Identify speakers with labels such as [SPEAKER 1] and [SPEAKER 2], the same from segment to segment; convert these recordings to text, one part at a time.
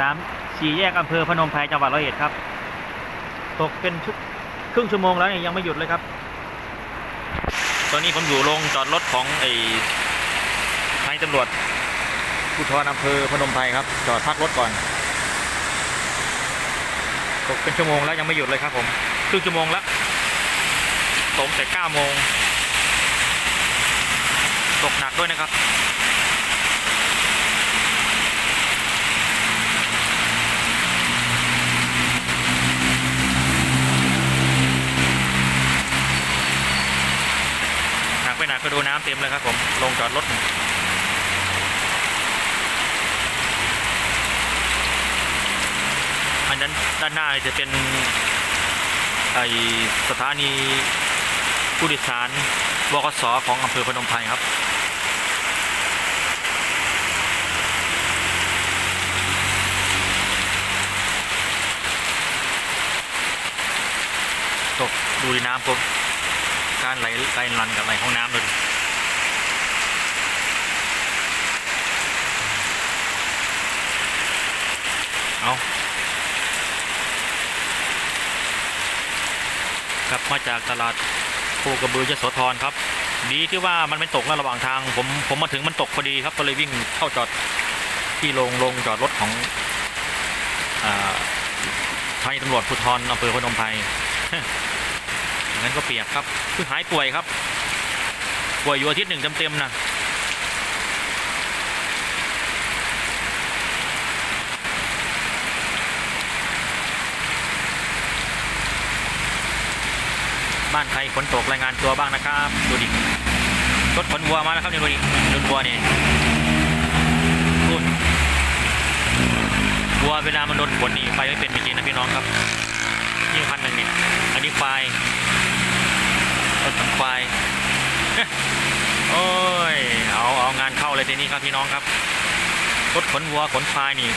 [SPEAKER 1] สามสี่แยกอำเภอพนมไพรจังหวัดร้อยเอ็ดครับ ตกเป็นชุครึ่งชั่วโมงแล้วเนี่ยยังไม่หยุดเลยครับ ตอนนี้ผมอยู่โรงจอดรถของไอ้นายตำรวจภูธรอำเภอพนมไพรครับ จอดพักรถก่อน ตกเป็นชั่วโมงแล้วยังไม่หยุดเลยครับผมครึ่งชั่วโมงแล้วตกแต่เก้าโมงตกหนักด้วยนะครับ ไปหนักก็ดูน้ำเต็มเลยครับผมลงจอดรถอันนั้นด้านหน้าจะเป็นไอสถานีผู้โดยสารบกสของอำเภอพนมไพรครับตกดูน้ำผมารไหลไหลลันกับไหลห้องน้ำเลยเอากลับมาจากตลาดโคกระบือยโสธรครับ ดีที่ว่ามันไม่ตกแล้วระหว่างทาง ผมผมมาถึงมันตกพอดีครับ ก็เลยวิ่งเข้าจอดที่โรงโรงจอดรถของอ่าทางตำรวจภูธรอำเภอพนมไพร งั้นก็เปียกครับคือหายป่วยครับ ป่วยอยู่อาทิตย์หนึ่งเต็มๆนะบ้านใครฝนตกรายงานตัวบ้างนะครับ ดูดิรถขนวัวมาแล้วครับนี่ดูดิรถวัวนี่นู่นวัวเวลามันโดนฝนนี่ไปไม่เป็นจริงนะพี่น้องครับ นี่คันหนึ่งเนี่ยอันนี้ควาย รถขนควาย โอ้ย เอาเอางานเข้าเลยทีนี้ครับพี่น้องครับ รถขนวัวขนควายนี่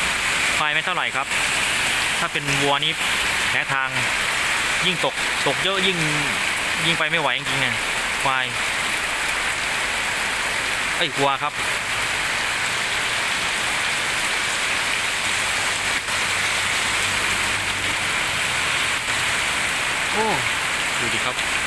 [SPEAKER 1] ควายไม่เท่าไหร่ครับ ถ้าเป็นวัวนี้แพ้ทาง ยิ่งตกตกเยอะยิ่งยิ่งไปไม่ไหวจริงๆเนี่ยควาย ไอ้ยวัวครับโอ้ดูดิครับ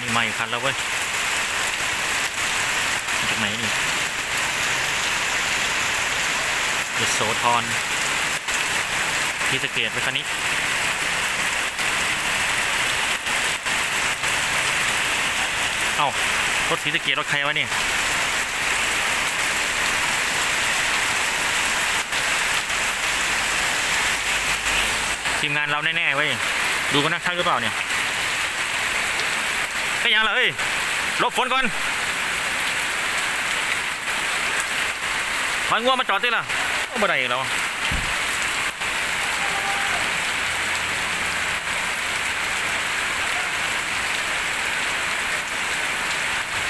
[SPEAKER 1] นนี้ใหม่คันแล้วเว้ยจากไหนนี่ยโสธรที่สเกตไปคันนี้เอ้ารถสีสเกตรถใครวะเนี่ยทีมงานเราแน่ๆเว้ยดูกันนะใช่หรือเปล่าเนี่ย ก็ยังเลยลบฝนก่อนถอยงัวมาจอดดิล่ะโอ้บ่ได้อีกแล้ว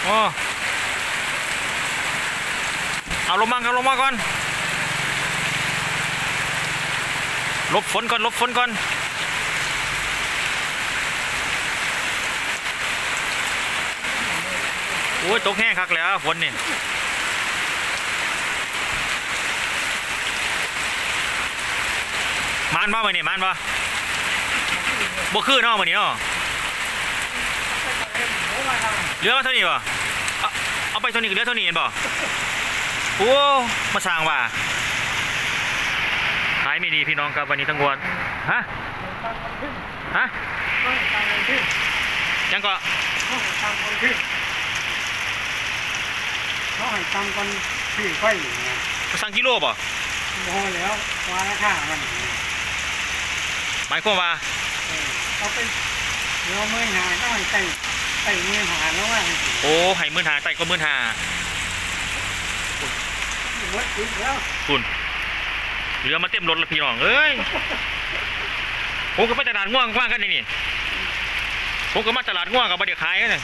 [SPEAKER 1] โอ้เอาลงมาครับลงมาก่อนลบฝนก่อนลบฝนก่อน โอ้ยตกแห้งคักแล้วฝนนี่มานบ่มาเนี่ยมานบ่บ่คือนาะมื้อนี้เนาะเหลือมาเท่านี้บ่เอาเอาไปเท่านี้ก็เหลือเท่านี้เห็นบ่โอ้มาสร้างว่าขายไม่ดีพี่น้องครับวันนี้ทั้งวันฮะฮะยังก็
[SPEAKER 2] เขาให้ตำกันที่ไฟอยู่นะ
[SPEAKER 1] มาสั่งกิโลบ่
[SPEAKER 2] โมโหแล้ววาราคามัน
[SPEAKER 1] หมายความว่า
[SPEAKER 2] เออเขาไปเดี๋ยวเมื่อหาเขาให้ใส่ใส่มือหาแล้วว่า
[SPEAKER 1] โอ้ให้มื่นหาไต่ก็มื่นหา
[SPEAKER 2] หมดอีกแล้ว
[SPEAKER 1] คุณเหลือมาเต็มรถแล้วพี่น้องเอ้ยผมก็ไปตลาดง่วงว่างกันนี่นี่ผมก็มาตลาดง่วงกับมาเดี๋ยวขายกันเลย